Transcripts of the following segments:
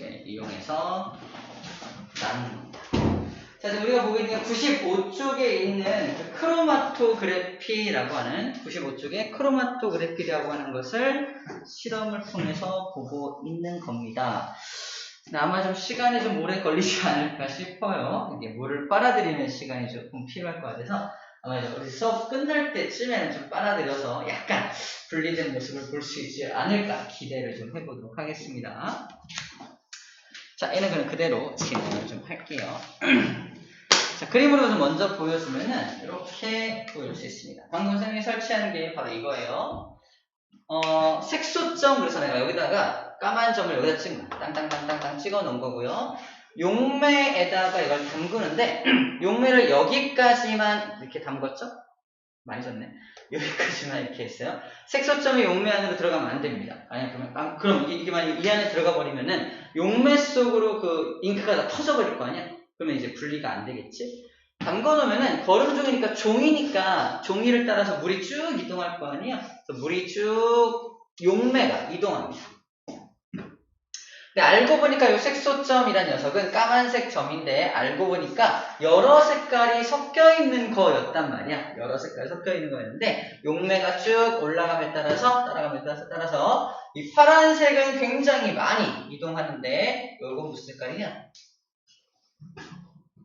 예, 이용해서 나눕니다. 자, 지금 우리가 보고 있는 95쪽에 있는 그 크로마토그래피라고 하는 95쪽에 크로마토그래피라고 하는 것을 실험을 통해서 보고 있는 겁니다. 아마 좀 시간이 좀 오래 걸리지 않을까 싶어요. 이게 물을 빨아들이는 시간이 조금 필요할 것 같아서 아마 이제 우리 수업 끝날 때쯤에는 좀 빨아들여서 약간 분리된 모습을 볼 수 있지 않을까 기대를 좀 해보도록 하겠습니다. 자, 얘는 그럼 그대로 진행을 좀 할게요. 자, 그림으로 좀 먼저 보여주면은 이렇게 보여줄 수 있습니다. 방금 선생님이 설치하는 게 바로 이거예요. 어, 색소점 그래서 내가 여기다가 까만 점을 여기다 거야. 땅땅땅땅땅 찍어 놓은 거고요. 용매에다가 이걸 담그는데 용매를 여기까지만 이렇게 담궜죠? 많이 졌네. 여기까지만 이렇게 했어요. 색소점이 용매 안으로 들어가면 안 됩니다. 아니 그러면 아, 그럼 이게, 이게 만약 이 안에 들어가 버리면은 용매 속으로 그 잉크가 다 터져 버릴 거 아니야? 그러면 이제 분리가 안 되겠지? 담궈 놓으면은 거름종이니까 종이니까 종이를 따라서 물이 쭉 이동할 거 아니야? 그래서 물이 쭉 용매가 이동합니다. 알고 보니까 이 색소점이란 녀석은 까만색 점인데 알고 보니까 여러 색깔이 섞여 있는 거였단 말이야. 여러 색깔이 섞여 있는 거였는데 용매가 쭉 올라감에 따라서 따라감에 따라서 이 파란색은 굉장히 많이 이동하는데 이건 무슨 색깔이냐?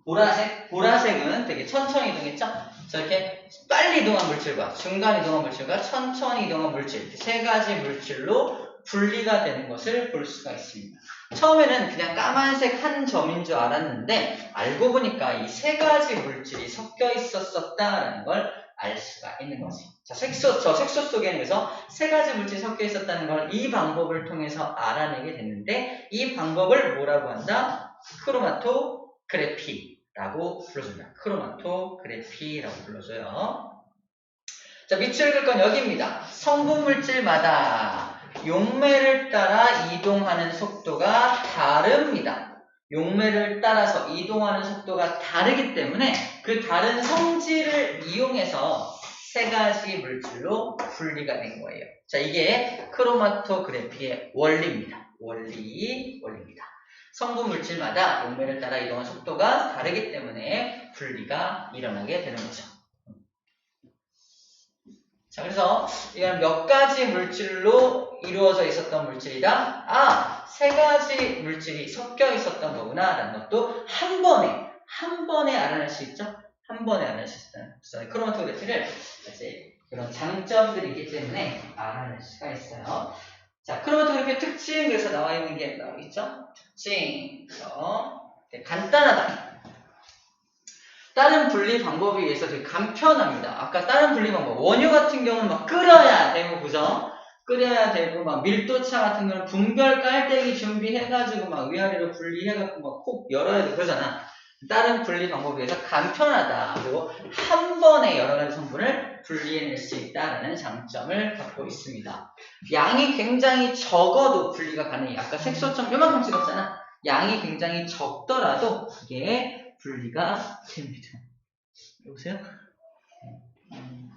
보라색? 보라색은 되게 천천히 이동했죠? 저렇게 빨리 이동한 물질과 중간 이동한 물질과 천천히 이동한 물질 세 가지 물질로 분리가 되는 것을 볼 수가 있습니다. 처음에는 그냥 까만색 한 점인 줄 알았는데 알고 보니까 이 세 가지 물질이 섞여 있었었다라는 걸 알 수가 있는 거지. 자, 색소, 저 색소 속에는 그래서 세 가지 물질이 섞여 있었다는 걸 이 방법을 통해서 알아내게 됐는데 이 방법을 뭐라고 한다? 크로마토그래피라고 불러줍니다. 크로마토그래피라고 불러줘요. 자, 밑줄 긋을 건 여기입니다. 성분 물질마다 용매를 따라 이동하는 속도가 다릅니다. 용매를 따라서 이동하는 속도가 다르기 때문에 그 다른 성질을 이용해서 세 가지 물질로 분리가 된 거예요. 자, 이게 크로마토그래피의 원리입니다. 원리, 원리입니다. 성분 물질마다 용매를 따라 이동하는 속도가 다르기 때문에 분리가 일어나게 되는 거죠. 자, 그래서 이건 몇 가지 물질로 이루어져 있었던 물질이다? 아, 세 가지 물질이 섞여 있었던 거구나 라는 것도 한 번에, 한 번에 알아낼 수 있죠? 한 번에 알아낼 수 그래서 크로마토그래피를 이제 그런 장점들이 있기 때문에 알아낼 수가 있어요. 자, 크로마토그래피의 특징 그래서 나와 있는 게 나와 있죠? 특징. 그래서 간단하다. 다른 분리 방법에 의해서 되게 간편합니다. 아까 다른 분리 방법, 원유 같은 경우는 막 끓여야 되고, 그죠? 끓여야 되고, 막 밀도차 같은 경우는 분별 깔때기 준비해가지고, 막 위아래로 분리해갖고, 막 콕 열어야 되고, 그러잖아. 다른 분리 방법에 의해서 간편하다. 그리고 한 번에 여러 가지 성분을 분리해낼 수 있다는 장점을 갖고 있습니다. 양이 굉장히 적어도 분리가 가능해요. 아까 색소점 요만큼 찍었잖아. 양이 굉장히 적더라도 이게 분리가 됩니다. 여보세요? 음,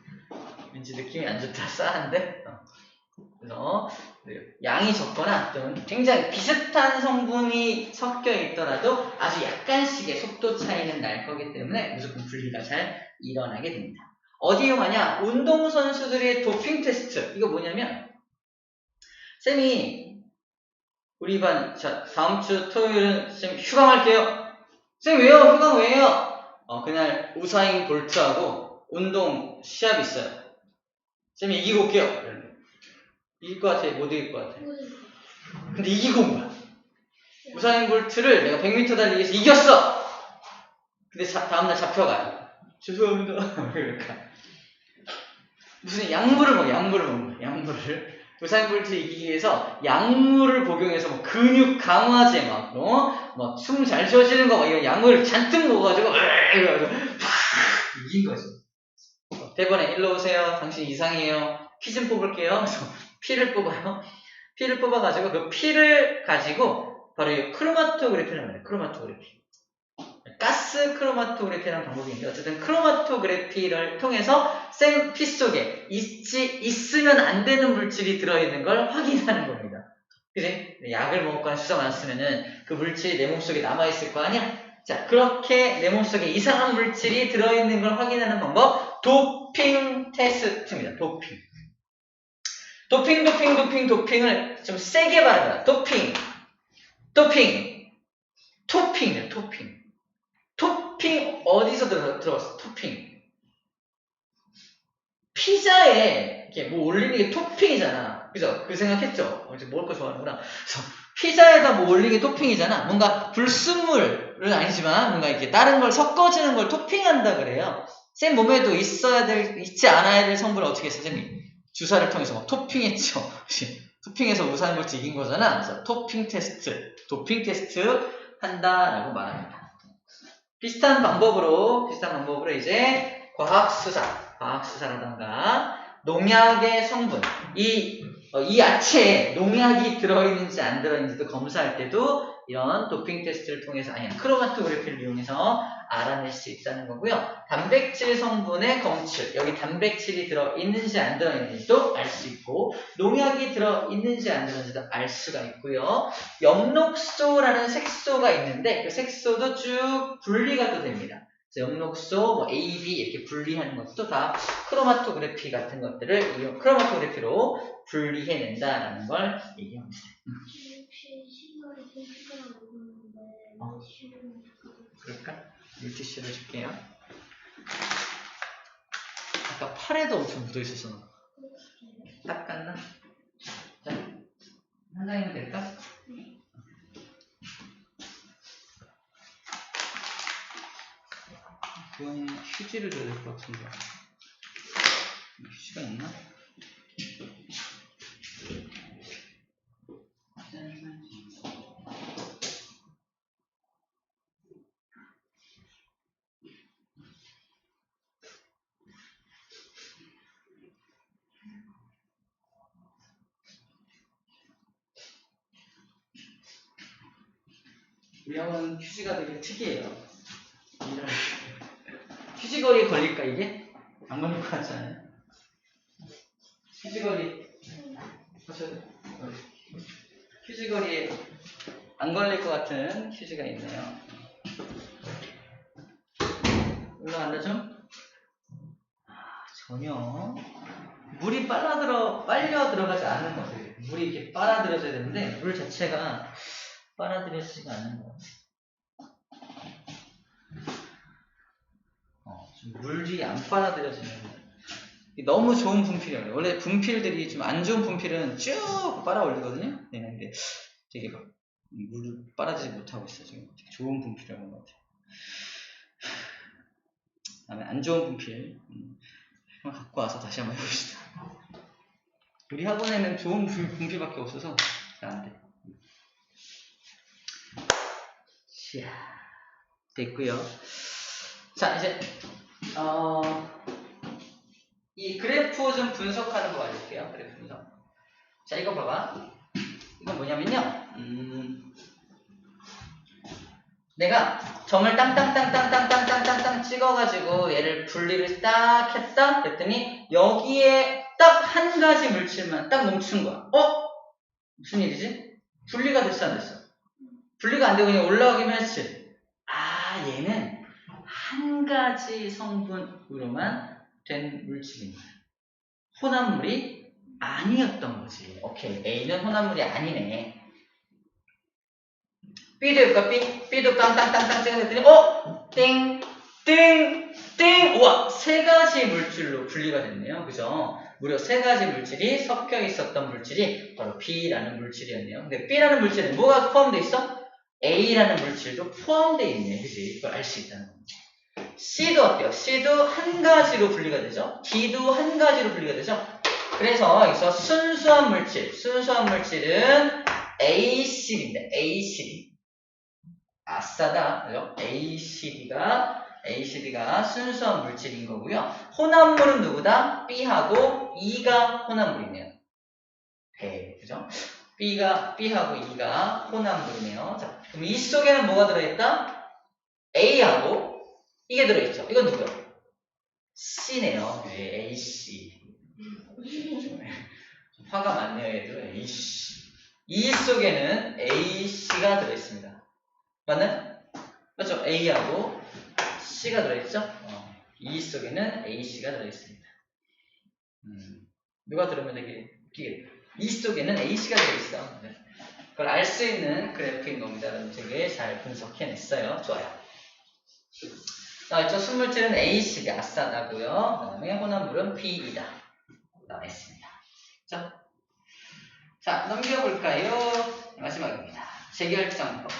왠지 느낌이 안 좋다. 싸한데? 어. 그래서 양이 적거나 좀 굉장히 비슷한 성분이 섞여 있더라도 아주 약간씩의 속도 차이는 날 거기 때문에 무조건 분리가 잘 일어나게 됩니다. 어디 이용하냐? 운동선수들의 도핑 테스트. 이거 뭐냐면 쌤이 우리 반 자, 다음 주 토요일은 쌤 휴강할게요. 쌤 왜요? 휴강 왜요? 어, 그날 우사인 볼트하고 운동 시합 있어요. 쌤이 이기고 올게요. 이러는데. 이길 것 같아? 못 이길 것 같아? 근데 이기고 온 거야. 우사인 볼트를 내가 100m 달리기에서 이겼어! 근데 자, 다음날 잡혀가요. 죄송합니다. 그러니까. 무슨 약물을 먹어, 약물을 먹는 거야, 약물을. 우사인 볼트 이기기 위해서 약물을 복용해서 뭐 근육 강화제 막, 어? 막숨 잘 쉬어지는 거 막 이런 약물을 잔뜩 먹어가지고, 이래가지고, 이긴 거지. 대본에 일로 오세요. 당신 이상해요. 피 좀 뽑을게요. 그래서 피를 뽑아요. 피를 뽑아가지고 그 피를 가지고 바로 이 크로마토그래피라는 말이에요. 크로마토그래피. 가스 크로마토그래피라는 방법이 있는데 어쨌든 크로마토그래피를 통해서 생피 속에 있지, 있으면 안 되는 물질이 들어있는 걸 확인하는 겁니다. 그지? 약을 먹거나 주사 맞았으면은 그 물질이 내 몸속에 남아있을 거 아니야? 자, 그렇게 내 몸속에 이상한 물질이 들어있는 걸 확인하는 방법, 도핑 테스트입니다. 도핑. 도핑, 도핑, 도핑, 도핑을 좀 세게 말합니다. 도핑, 도핑, 토핑이에요, 토핑. 토핑, 어디서 들어, 들어갔어? 토핑. 피자에 이렇게 뭐 올리는 게 토핑이잖아. 그죠? 그 생각했죠? 어, 이제 먹을 거 좋아하는구나. 그래서 피자에다 뭐 올리는 게 토핑이잖아. 뭔가 불순물은 아니지만 뭔가 이렇게 다른 걸 섞어주는 걸 토핑한다 그래요. 쌤 몸에도 있어야 될, 있지 않아야 될 성분을 어떻게 했어, 쌤이? 주사를 통해서 막 토핑했죠. 토핑해서 우산물질 이긴 거잖아. 그래서 토핑 테스트, 도핑 테스트 한다라고 말합니다. 비슷한 방법으로, 비슷한 방법으로 이제 과학 수사, 과학 수사라던가 농약의 성분, 이, 어, 이 야채에 농약이 들어있는지 안 들어있는지도 검사할 때도 이런 도핑 테스트를 통해서, 아니, 크로마토그래피를 이용해서 알아낼 수 있다는 거고요. 단백질 성분의 검출, 여기 단백질이 들어있는지 안 들어있는지도 알 수 있고, 농약이 들어있는지 안 들어있는지도 알 수가 있고요. 엽록소라는 색소가 있는데, 그 색소도 쭉 분리가 또 됩니다. 엽록소, 뭐 A, B 이렇게 분리하는 것도 다 크로마토그래피 같은 것들을 이용, 크로마토그래피로 분리해낸다라는 걸 얘기합니다. 모르는데 어. 그럴까? 물티슈를 줄게요. 아까 팔에도 엄청 묻어 있었어. 닦았나? 자, 한 장이면 될까? 그건 휴지를 줘야 될 것 같은데. 휴지가 있나? 우리 학원 휴지가 되게 특이해요. 이런 휴지거리에 걸릴까 이게? 안 걸릴 것 같지 않아요? 휴지거리 휴지거리에 안 걸릴 것 같은 휴지가 있네요. 올라간다 좀? 아, 전혀 물이 빨아들어 빨려 들어가지 않는 것 같아요. 물이 이렇게 빨아들여져야 되는데 물 자체가 빨아들여지지가 않는 것 같아요. 어, 좀 물이 안 빨아들여지는 이게 너무 좋은 분필이에요. 원래 분필들이 좀 안 좋은 분필은 쭉 빨아 올리거든요. 네, 근데 되게 막 물을 빨아들이지 못하고 있어요. 지금 좋은 분필이라는 것 같아요. 다음에 안 좋은 분필 음, 갖고 와서 다시 한번 해봅시다. 우리 학원에는 좋은 분- 분필밖에 없어서 잘안 돼. 이야, 됐고요. 자, 이제 어, 이 그래프 좀 분석하는 거 알려줄게요. 그래프 분석. 자, 이거 봐봐. 이건 뭐냐면요. 음, 내가 점을 땅땅땅땅땅땅땅땅 찍어가지고 얘를 분리를 딱 했다. 그랬더니 여기에 딱 한 가지 물질만 딱 멈춘 거야. 어? 무슨 일이지? 분리가 됐어 안 됐어? 분리가 안 되고 그냥 올라가기만 했지. 아, 얘는 한 가지 성분으로만 된 물질입니다. 혼합물이 아니었던 거지. 오케이. A는 혼합물이 아니네. B도 해볼까? B? B도 땅땅땅땅 찍어냈더니, 어? 띵, 띵, 띵! 우와! 세 가지 물질로 분리가 됐네요. 그죠? 무려 세 가지 물질이 섞여 있었던 물질이 바로 B라는 물질이었네요. 근데 B라는 물질에 뭐가 포함되어 있어? A라는 물질도 포함되어 있네. 그지? 그걸 알 수 있다는 겁니다. C도 어때요? C도 한 가지로 분리가 되죠. D도 한 가지로 분리가 되죠. 그래서 여기서 순수한 물질, 순수한 물질은 ACD입니다. ACD. 아싸다. 그죠? ACD가 ACD가 순수한 물질인 거고요. 혼합물은 누구다? B하고 E가 혼합물이네요. 네, 그죠? B가 B하고 E가 혼합물이네요. 자, 그럼 이 속에는 뭐가 들어있다? A하고 이게 들어있죠. 이건 누구요? C네요. 네, AC. 좀 화가 많네요, 얘들. AC. E 속에는 AC가 들어있습니다. 맞나요? 맞죠? A하고 C가 들어있죠? 어, E 속에는 AC가 들어있습니다. 음, 누가 들으면 되게 웃기겠다. E 속에는 AC가 들어있어. 네. 그걸 알 수 있는 겁니다. 여러분 되게 잘 분석해냈어요. 좋아요. 자, 있죠? 순물질은 AC가 아싸다고요. 그 다음에 혼합물은 B이다. 나와 있습니다. 자, 자, 넘겨볼까요? 마지막입니다. 재결정법.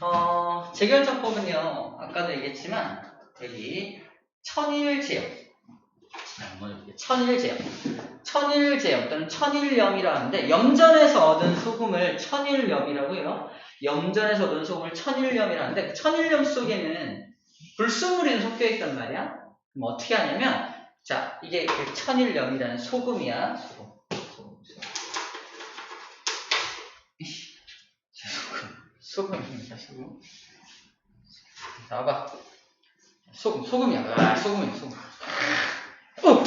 어, 재결정법은요, 아까도 얘기했지만, 여기, 천일제형. 천일제형. 천일제형 또는 천일염이라고 하는데, 염전에서 얻은 소금을 천일염이라고 해요. 염전에서 얻은 소금을 천일염이라고 하는데, 그 천일염 속에는 불순물이 섞여 있단 말이야. 그럼 어떻게 하냐면, 자, 이게 그 천일염이라는 소금이야. 소금. 소금, 소금. 소금입니다, 소금. 나와봐. 소금, 소금이야. 아, 소금이야, 소금. 어!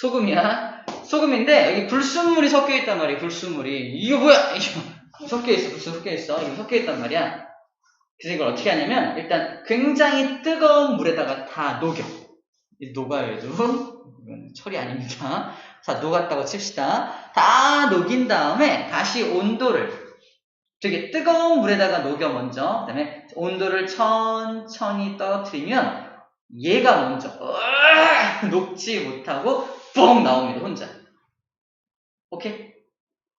소금이야. 소금인데, 여기 불순물이 섞여 있단 말이야, 불순물이. 이거 뭐야? 이거 섞여 있어, 불순 섞여 있어. 이거 섞여 있단 말이야. 그래서 이걸 어떻게 하냐면, 일단 굉장히 뜨거운 물에다가 다 녹여. 이 녹아요, 얘도. 철이 아닙니다. 자, 녹았다고 칩시다. 다 녹인 다음에 다시 온도를 되게 뜨거운 물에다가 녹여 먼저. 그 다음에 온도를 천천히 떨어뜨리면 얘가 먼저 으악! 녹지 못하고 뻥 나옵니다, 혼자. 오케이?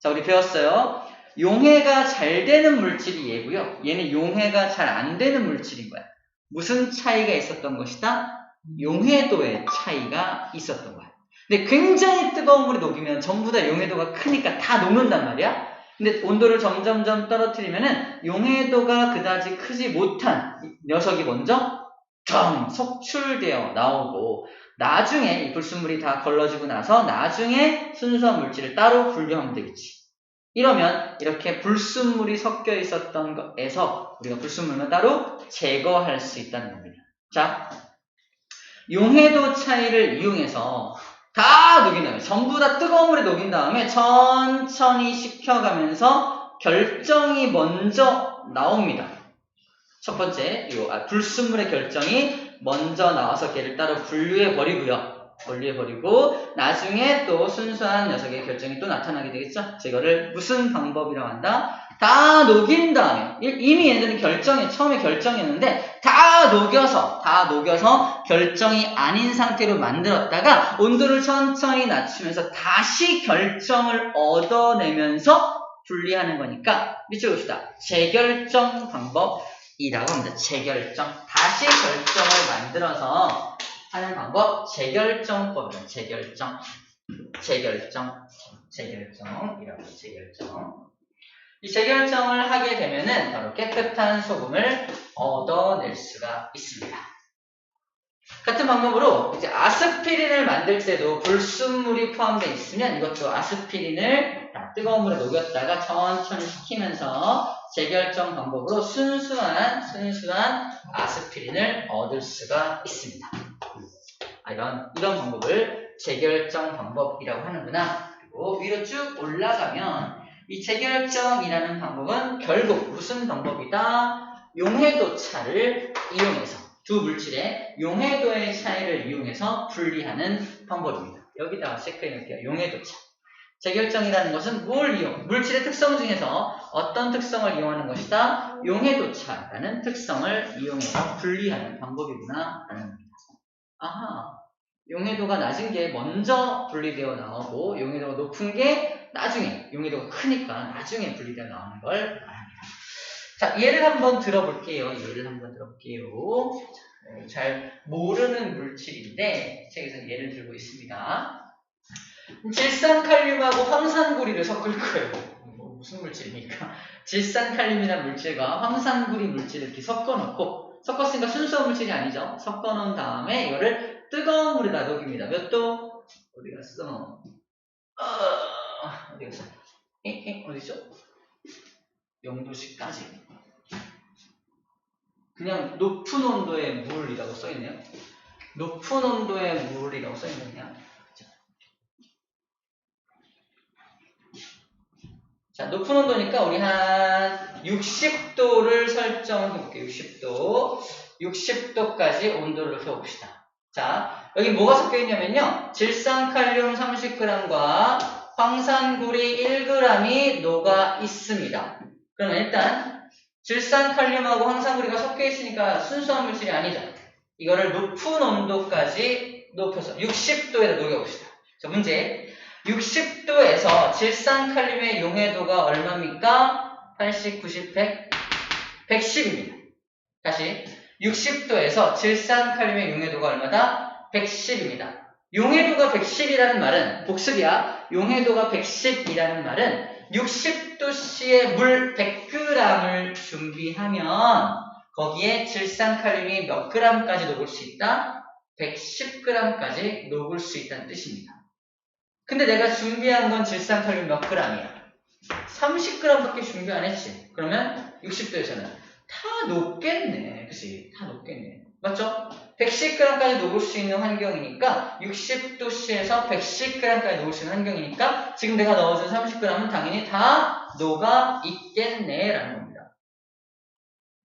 자, 우리 배웠어요. 용해가 잘 되는 물질이 얘고요. 얘는 용해가 잘 안 되는 물질인 거야. 무슨 차이가 있었던 것이다? 용해도의 차이가 있었던 거야. 근데 굉장히 뜨거운 물에 녹이면 전부 다 용해도가 크니까 다 녹는단 말이야. 근데 온도를 점점점 떨어뜨리면은 용해도가 그다지 크지 못한 이 녀석이 먼저 정 석출되어 나오고 나중에 이 불순물이 다 걸러지고 나서 나중에 순수한 물질을 따로 분류하면 되겠지. 이러면 이렇게 불순물이 섞여 있었던 것에서 우리가 불순물만 따로 제거할 수 있다는 겁니다. 자, 용해도 차이를 이용해서 다 다음에 전부 다 뜨거운 물에 녹인 다음에 천천히 식혀가면서 결정이 먼저 나옵니다. 첫 번째, 이 아, 불순물의 결정이 먼저 나와서 걔를 따로 분류해 버리고요. 분류해 버리고 나중에 또 순수한 녀석의 결정이 또 나타나게 되겠죠. 제거를 무슨 방법이라고 한다? 다 녹인 다음에 이- 이미 얘네들은 결정이 처음에 결정이었는데 다 녹여서 다 녹여서 결정이 아닌 상태로 만들었다가 온도를 천천히 낮추면서 다시 결정을 얻어내면서 분리하는 거니까 밑줄 봅시다. 재결정 방법 이라고 합니다. 재결정 다시 결정을 만들어서 하는 방법 재결정법이에요. 재결정 재결정 재결정이라고. 재결정 이 재결정을 하게 되면은 바로 깨끗한 소금을 얻어낼 수가 있습니다. 같은 방법으로 이제 아스피린을 만들 때도 불순물이 포함되어 있으면 이것도 아스피린을 다 뜨거운 물에 녹였다가 천천히 식히면서 재결정 방법으로 순수한 순수한 아스피린을 얻을 수가 있습니다. 아, 이런 이런 방법을 재결정 방법이라고 하는구나. 그리고 위로 쭉 올라가면 이 재결정이라는 방법은 결국 무슨 방법이다? 용해도 차를 이용해서 두 물질의 용해도의 차이를 이용해서 분리하는 방법입니다. 여기다가 체크해 놓을게요. 용해도 차. 재결정이라는 것은 뭘 이용? 물질의 특성 중에서 어떤 특성을 이용하는 것이다? 용해도 차라는 특성을 이용해서 분리하는 방법이구나 라는 겁니다. 아하. 용해도가 낮은 게 먼저 분리되어 나오고 용해도가 높은 게 나중에 용해도가 크니까 나중에 분리되어 나오는 걸. 자 예를 한번 들어볼게요. 예를 한번 들어볼게요. 자, 잘 모르는 물질인데 책에서 예를 들고 있습니다. 질산칼륨하고 황산구리를 섞을 거예요. 뭐 무슨 물질입니까? 질산칼륨이라는 물질과 황산구리 물질을 이렇게 섞어놓고 섞었으니까 순수한 물질이 아니죠. 섞어놓은 다음에 이거를 뜨거운 물에다 녹입니다. 몇 도? 어디 갔어? 어, 어디 갔어? 에? 에? 어디죠? 0도씨까지. 그냥 높은 온도의 물이라고 써있네요. 높은 온도의 물이라고 써있네요. 자, 높은 온도니까 우리 한 60도를 설정해 볼게요. 60도. 60도까지 온도를 높여봅시다. 자, 여기 뭐가 섞여 있냐면요. 질산칼륨 30g과 황산구리 1g이 녹아 있습니다. 그러면 일단 질산 칼륨하고 황산구리가 섞여 있으니까 순수한 물질이 아니죠. 이거를 높은 온도까지 높여서 60도에다 녹여봅시다. 자, 문제. 60도에서 질산 칼륨의 용해도가 얼마입니까? 80, 90, 100, 110입니다. 다시 60도에서 질산 칼륨의 용해도가 얼마다? 110입니다. 용해도가 110이라는 말은 복습이야. 용해도가 110이라는 말은 60도씨의 물 100g을 준비하면 거기에 질산칼륨이 몇 g까지 녹을 수 있다? 110g까지 녹을 수 있다는 뜻입니다. 근데 내가 준비한 건 질산칼륨 몇 g이야? 30g밖에 준비 안 했지. 그러면 60도에서는 다 녹겠네. 그치? 다 녹겠네. 맞죠? 110g까지 녹을 수 있는 환경이니까 60도씨에서 110g까지 녹을 수 있는 환경이니까 지금 내가 넣어준 30g은 당연히 다 녹아 있겠네 라는 겁니다.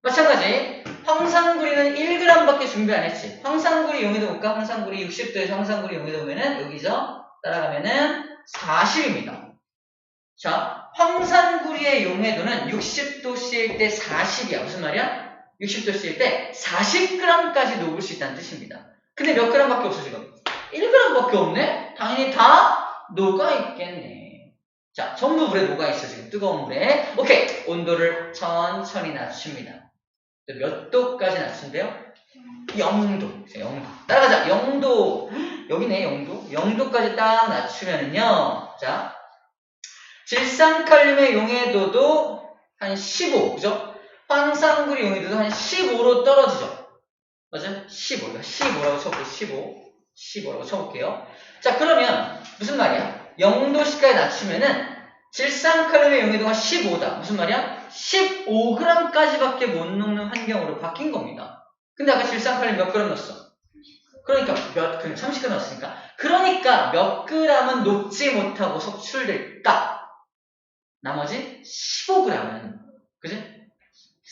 마찬가지 황산구리는 1g밖에 준비 안 했지. 황산구리 용해도 볼까? 황산구리 60도에서 황산구리 용해도 보면은 여기죠? 따라가면은 40입니다. 자, 황산구리의 용해도는 60도씨일 때 40이야. 무슨 말이야? 60도씨일 때 40g까지 녹을 수 있다는 뜻입니다. 근데 몇 g밖에 없어 지금? 1g밖에 없네? 당연히 다 녹아있겠네. 자, 전부 물에 녹아있어 지금 뜨거운 물에. 오케이, 온도를 천천히 낮춥니다. 몇 도까지 낮춘대요? 0도. 0도. 따라가자. 0도. 여기네, 0도. 0도까지 딱 낮추면은요. 자, 질산칼륨의 용해도도 한 15, 그죠? 황산구리 용해도도 한 15로 떨어지죠. 맞아요? 15. 15라고 쳐볼게요. 15. 15라고 쳐볼게요. 자, 그러면 무슨 말이야? 0도씨까지 낮추면은 질산칼륨의 용해도가 15다. 무슨 말이야? 15g까지밖에 못 녹는 환경으로 바뀐 겁니다. 근데 아까 질산칼륨 몇 g 넣었어? 그러니까 몇, 그 30g 넣었으니까. 그러니까 몇 g은 녹지 못하고 속출될까? 나머지 15g은, 그지?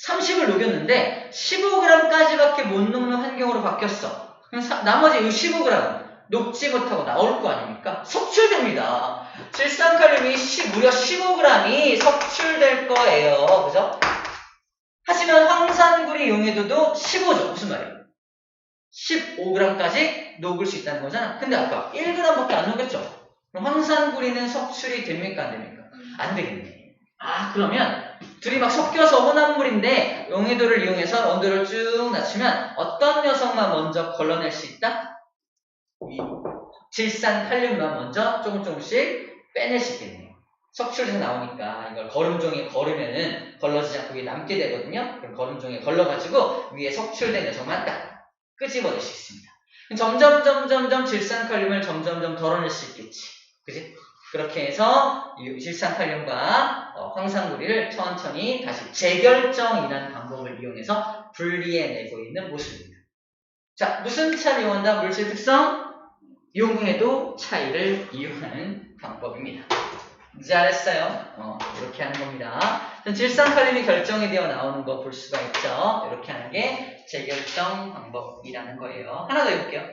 30을 녹였는데 15g까지밖에 못 녹는 환경으로 바뀌었어. 나머지 이 15g 녹지 못하고 나올 거 아닙니까? 속출됩니다. 질산칼륨이 시- 무려 15g이 석출될 거예요. 그죠? 하지만 황산구리 용해도도 15죠. 무슨 말이에요? 15g까지 녹을 수 있다는 거잖아. 근데 아까 1g밖에 안 녹였죠? 그럼 황산구리는 석출이 됩니까? 안 됩니까? 안 되겠네. 아, 그러면 둘이 막 섞여서 혼합물인데 용해도를 이용해서 온도를 쭉 낮추면 어떤 녀석만 먼저 걸러낼 수 있다? 이 질산칼륨만 먼저 조금 조금씩 빼낼 수 있겠네요. 석출해서 나오니까 이걸 거름종이에 걸으면은 걸러지지 않고 위에 남게 되거든요. 그럼 거름종이에 걸러가지고 위에 석출된 녀석만 딱 끄집어낼 수 있습니다. 점점 점점점 질산칼륨을 점점점 덜어낼 수 있겠지. 그지? 그렇게 해서 이 질산칼륨과 어, 황산구리를 천천히 다시 재결정이라는 방법을 이용해서 분리해내고 있는 모습입니다. 자, 무슨 차를 이용한다? 물질 특성? 용해도 차이를 이용하는 방법입니다. 잘했어요. 어, 이렇게 하는 겁니다. 질산칼륨이 결정이 되어 나오는 거 볼 수가 있죠. 이렇게 하는 게 재결정 방법이라는 거예요. 하나 더 해볼게요.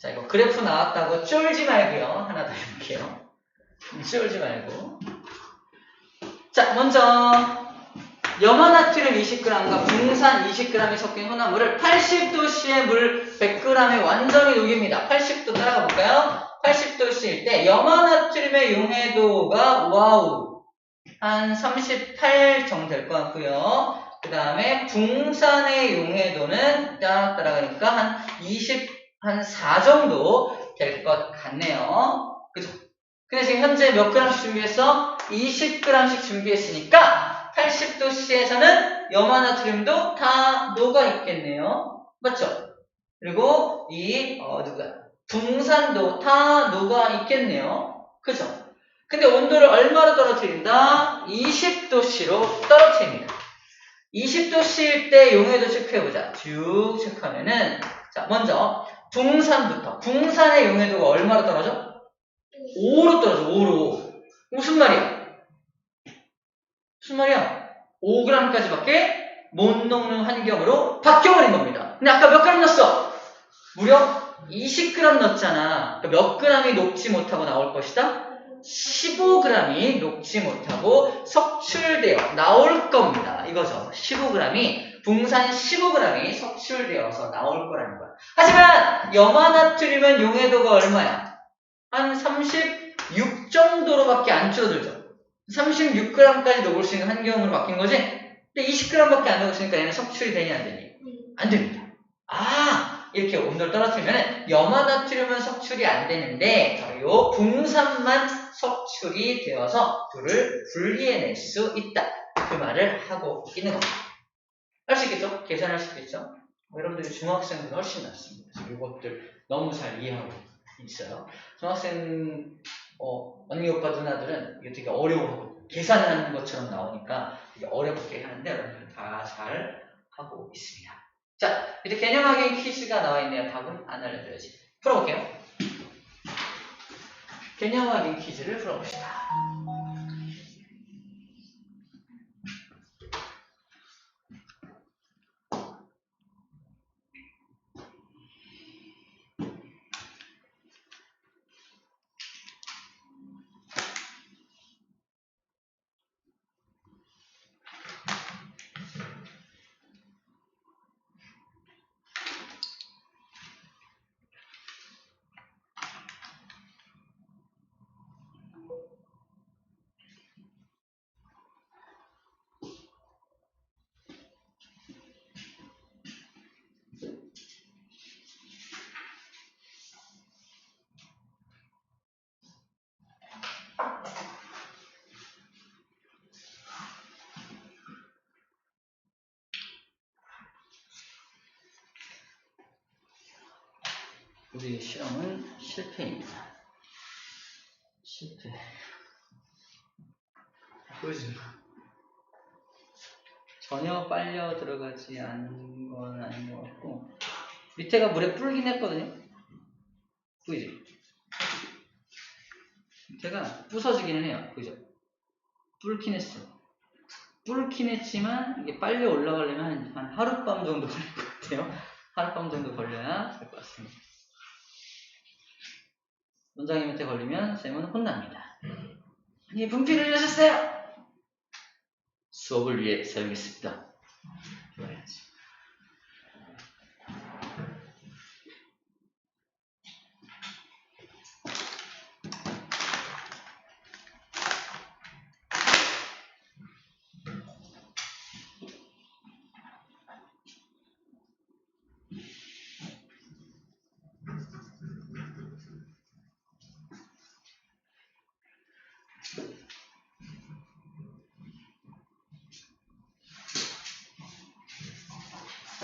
자, 이거 그래프 나왔다고 쫄지 말고요. 하나 더 해볼게요. 쫄지 말고. 자, 먼저 염화나트륨 20g과 붕산 20g이 섞인 혼합물을 80도씨의 물 100g에 완전히 녹입니다. 80도 따라가 볼까요? 80도씨일 때 염화나트륨의 용해도가 와우 한 38 정도 될 것 같고요. 그 다음에 붕산의 용해도는 딱 따라가니까 한 20, 한 4 정도 될 것 같네요. 그죠? 근데 지금 현재 몇 g씩 준비했어? 20g씩 준비했으니까 80도씨에서는 염화나트륨도 다 녹아 있겠네요. 맞죠? 그리고 이 어, 누구야? 붕산도 다 녹아 있겠네요. 그죠? 근데 온도를 얼마로 떨어뜨린다? 20도씨로 떨어뜨립니다. 20도씨일 때 용해도 체크해보자. 쭉 체크하면은 자 먼저 붕산부터 붕산의 용해도가 얼마로 떨어져? 5로 떨어져 5로 무슨 말이야? 무슨 말이야? 5g까지밖에 못 녹는 환경으로 바뀌어버린 겁니다. 근데 아까 몇 그램 넣었어? 무려 20g 넣었잖아. 그러니까 몇 g이 녹지 못하고 나올 것이다? 15g이 녹지 못하고 석출되어 나올 겁니다. 이거죠. 15g이 붕산 15g이 석출되어서 나올 거라는 거야. 하지만 염화나트륨은 용해도가 얼마야? 한 36 정도로밖에 안 줄어들죠. 36g까지 녹을 수 있는 환경으로 바뀐 거지? 근데 20g밖에 안 녹았으니까 얘는 석출이 되니 안 되니? 안 됩니다. 아 이렇게 온도를 떨어뜨리면 염화나트륨은 석출이 안 되는데 바로 요 붕산만 석출이 되어서 둘을 분리해낼 수 있다. 그 말을 하고 있는 겁니다. 할 수 있겠죠? 계산할 수 있겠죠? 뭐 여러분들이 중학생보다 훨씬 낫습니다. 이것들 너무 잘 이해하고 있어요. 중학생 어, 언니 오빠 누나들은 이게 되게 어려워 계산하는 것처럼 나오니까 되게 어렵게 하는데 여러분들 다 잘 하고 있습니다. 자, 이제 개념 확인 퀴즈가 나와 있네요. 답은 안 알려줘야지. 풀어볼게요. 개념 확인 퀴즈를 풀어봅시다. 우리의 실험은 실패입니다. 실패. 보여주세요. 전혀 빨려 들어가지 않은 건 아닌 것 같고 밑에가 물에 불긴 했거든요. 보이지? 밑에가 부서지기는 해요. 그죠? 불긴 했어. 불긴 했지만 이게 빨리 올라가려면 한 하룻밤 정도 걸릴 것 같아요. 하룻밤 정도 걸려야 될 것 같습니다. 원장님한테 걸리면 쌤은 혼납니다. 아니 분필을 잃으셨어요. 수업을 위해 사용했습니다. 이거야지.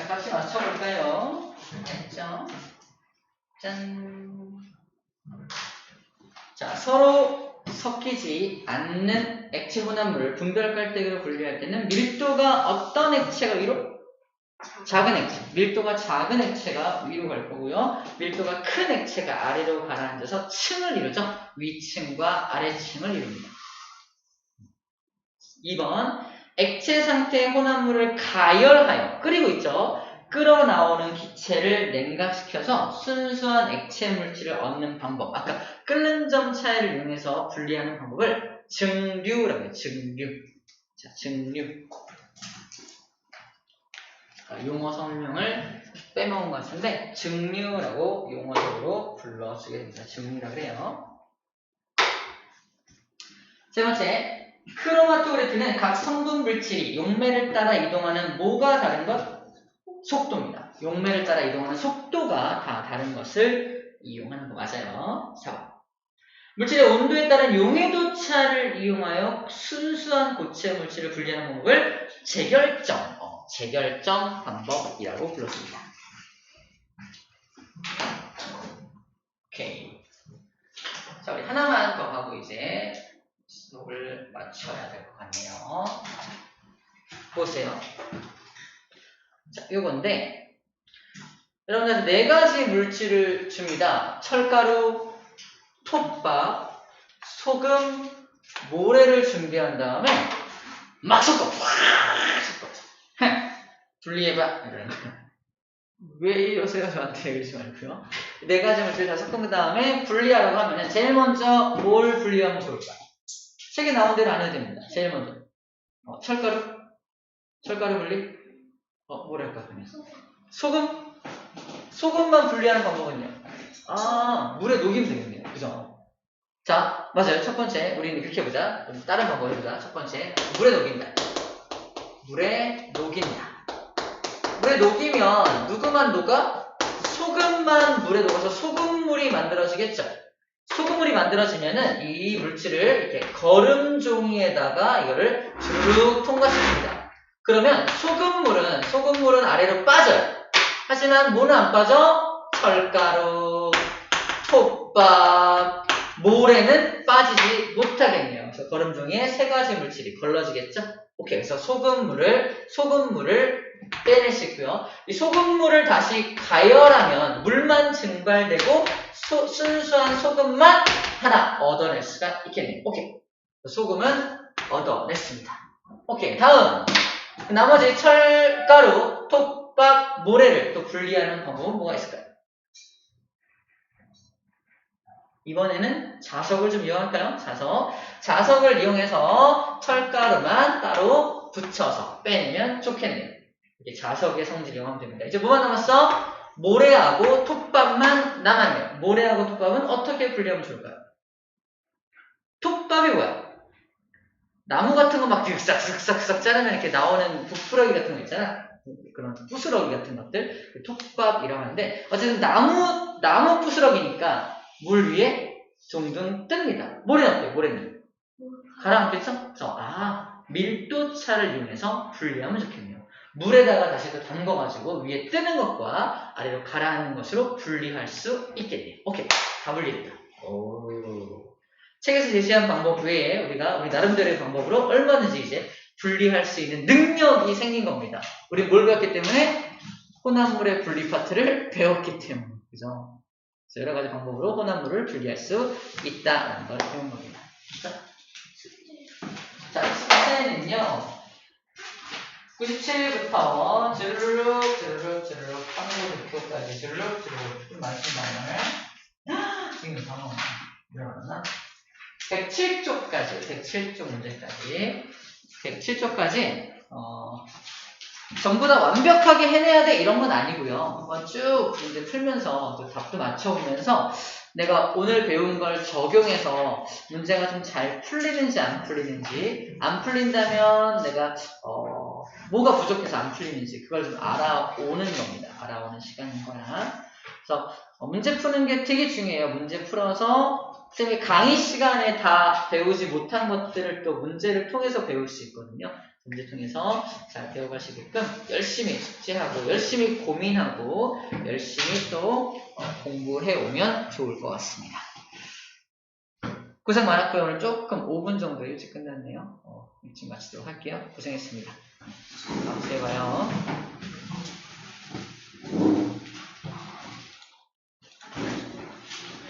자, 같이 맞춰볼까요? 됐죠? 짠. 자, 서로 섞이지 않는 액체 혼합물을 분별 깔때기로 분리할 때는 밀도가 어떤 액체가 위로? 작은 액체. 밀도가 작은 액체가 위로 갈 거고요. 밀도가 큰 액체가 아래로 가라앉아서 층을 이루죠. 위층과 아래층을 이룹니다. 2번. 액체 상태의 혼합물을 가열하여 끓이고 있죠. 끓어 나오는 기체를 냉각시켜서 순수한 액체 물질을 얻는 방법. 아까 끓는 점 차이를 이용해서 분리하는 방법을 증류라고 해요. 증류. 자, 증류. 자, 용어 설명을 빼먹은 것 같은데 증류라고 용어적으로 불러주게 됩니다. 증류라 그래요. 세 번째, 크로마토그래피는 각 성분 물질이 용매를 따라 이동하는 뭐가 다른 것? 속도입니다. 용매를 따라 이동하는 속도가 다 다른 것을 이용하는 거 맞아요. 4번. 물질의 온도에 따른 용해도 차를 이용하여 순수한 고체 물질을 분리하는 방법을 재결정, 어, 재결정 방법이라고 불렀습니다. 오케이. 자, 우리 하나만 더 하고 이제 수업을 맞춰야 될 것 같네요. 보세요. 자, 요건데, 여러분들 네 가지 물질을 줍니다. 철가루, 톱밥, 소금, 모래를 준비한 다음에 막 섞어. 확 섞어. 헤, 분리해봐. 왜 이러세요? 저한테 이러지 말고요. 네 가지 물질 다 섞은 다음에 분리하라고 하면은 제일 먼저 뭘 분리하면 좋을까? 책에 나온 대로 안 해도 됩니다. 제일 먼저. 어, 철가루? 철가루 분리? 어, 뭐랄까, 그냥. 소금? 소금만 분리하는 방법은요? 아, 물에 녹이면 되겠네요. 그죠? 자, 맞아요. 첫 번째, 우리는 이렇게 해보자. 우리 다른 방법 해보자. 첫 번째, 물에 녹인다. 물에 녹인다. 물에 녹이면 누구만 녹아? 소금만 물에 녹아서 소금물이 만들어지겠죠. 소금물이 만들어지면은 이 물질을 이렇게 거름 종이에다가 이거를 쭉 통과시킵니다. 그러면 소금물은 소금물은 아래로 빠져요. 하지만 뭐는 안 빠져? 철가루, 톱밥, 모래는 빠지지 못하겠네요. 그래서 거름 종이에 세 가지 물질이 걸러지겠죠? 오케이. 그래서 소금물을 소금물을 있고요. 이 소금물을 다시 가열하면 물만 증발되고 소- 순수한 소금만 하나 얻어낼 수가 있겠네요. 오케이. 소금은 얻어냈습니다. 오케이. 다음. 나머지 철가루, 톱밥, 모래를 또 분리하는 방법은 뭐가 있을까요? 이번에는 자석을 좀 이용할까요? 자석. 자석을 이용해서 철가루만 따로 붙여서 빼내면 좋겠네요. 이렇게 자석의 성질을 이용하면 됩니다. 이제 뭐가 남았어? 모래하고 톱밥만 남았네요. 모래하고 톱밥은 어떻게 분리하면 좋을까요? 톱밥이 뭐야? 나무 같은 거막 쓱싹쓱싹 자르면 이렇게 나오는 부스러기 같은 거 있잖아. 그런 부스러기 같은 것들 그 톱밥이라고 하는데 어쨌든 나무 나무 부스러기니까 물 위에 둥둥 뜹니다. 모래는 어때요? 모래는 가라앉겠죠? 그래서 아 밀도 차를 이용해서 분리하면 좋겠네요. 물에다가 다시 또 담궈가지고 위에 뜨는 것과 아래로 가라앉는 것으로 분리할 수 있겠네요. 오케이 다 분리했다. 오. 책에서 제시한 방법 외에 우리가 우리 나름대로의 방법으로 얼마든지 이제 분리할 수 있는 능력이 생긴 겁니다. 우리 뭘 배웠기 때문에 혼합물의 분리 파트를 배웠기 때문에 그죠? 그래서 여러 가지 방법으로 혼합물을 분리할 수 있다라는 걸 배운 겁니다. 자, 숙제는요. 97부터 주르륵 주르륵 주르륵 356호까지 주르륵 주르륵 좀 오늘 지금 방금 일어났나? 107쪽까지 107쪽 문제까지. 107쪽까지 어, 전부 다 완벽하게 해내야 돼 이런 건 아니고요. 한번 쭉 문제 풀면서 또 답도 맞춰보면서 내가 오늘 배운 걸 적용해서 문제가 좀 잘 풀리는지 안 풀리는지. 안 풀린다면 내가 어, 뭐가 부족해서 안 풀리는지 그걸 좀 알아오는 겁니다. 알아오는 시간인 거야. 그래서 어, 문제 푸는 게 되게 중요해요. 문제 풀어서 선생님이 강의 시간에 다 배우지 못한 것들을 또 문제를 통해서 배울 수 있거든요. 문제 통해서 잘 배워가시게끔 열심히 숙제하고 열심히 고민하고 열심히 또 어, 공부해 오면 좋을 것 같습니다. 고생 많았고요. 오늘 조금 5분 정도 일찍 끝났네요. 어, 일찍 마치도록 할게요. 고생했습니다. 다음 주에 봐요.